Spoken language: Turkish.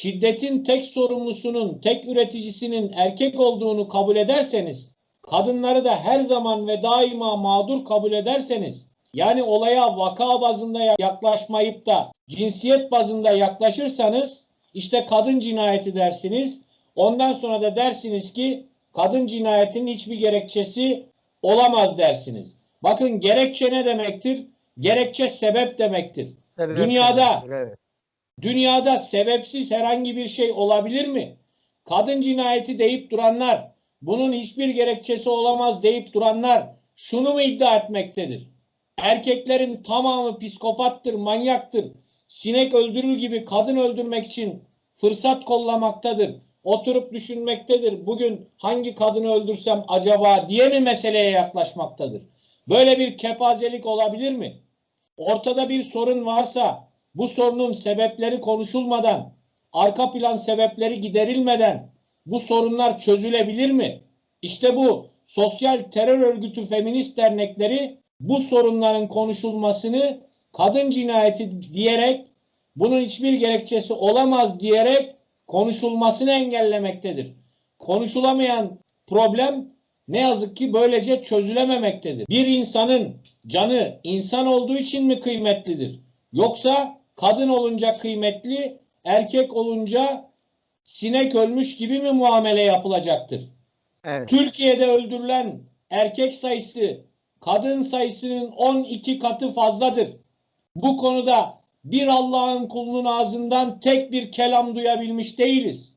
şiddetin tek sorumlusunun, tek üreticisinin erkek olduğunu kabul ederseniz, kadınları da her zaman ve daima mağdur kabul ederseniz, yani olaya vaka bazında yaklaşmayıp da cinsiyet bazında yaklaşırsanız, işte kadın cinayeti dersiniz. Ondan sonra da dersiniz ki kadın cinayetinin hiçbir gerekçesi olamaz dersiniz. Bakın gerekçe ne demektir? Gerekçe sebep demektir. Sebep Dünyada- Evet. Dünyada sebepsiz herhangi bir şey olabilir mi? Kadın cinayeti deyip duranlar, bunun hiçbir gerekçesi olamaz deyip duranlar şunu mu iddia etmektedir? Erkeklerin tamamı psikopattır, manyaktır. Sinek öldürür gibi kadın öldürmek için fırsat kollamaktadır. Oturup düşünmektedir. Bugün hangi kadını öldürsem acaba diye mi meseleye yaklaşmaktadır? Böyle bir kepazelik olabilir mi? Ortada bir sorun varsa bu sorunun sebepleri konuşulmadan, arka plan sebepleri giderilmeden bu sorunlar çözülebilir mi? İşte bu sosyal terör örgütü feminist dernekleri bu sorunların konuşulmasını kadın cinayeti diyerek bunun hiçbir gerekçesi olamaz diyerek konuşulmasını engellemektedir. Konuşulamayan problem ne yazık ki böylece çözülememektedir. Bir insanın canı insan olduğu için mi kıymetlidir? Yoksa kadın olunca kıymetli, erkek olunca sinek ölmüş gibi mi muamele yapılacaktır? Evet. Türkiye'de öldürülen erkek sayısı kadın sayısının 12 katı fazladır. Bu konuda bir Allah'ın kulunun ağzından tek bir kelam duyabilmiş değiliz.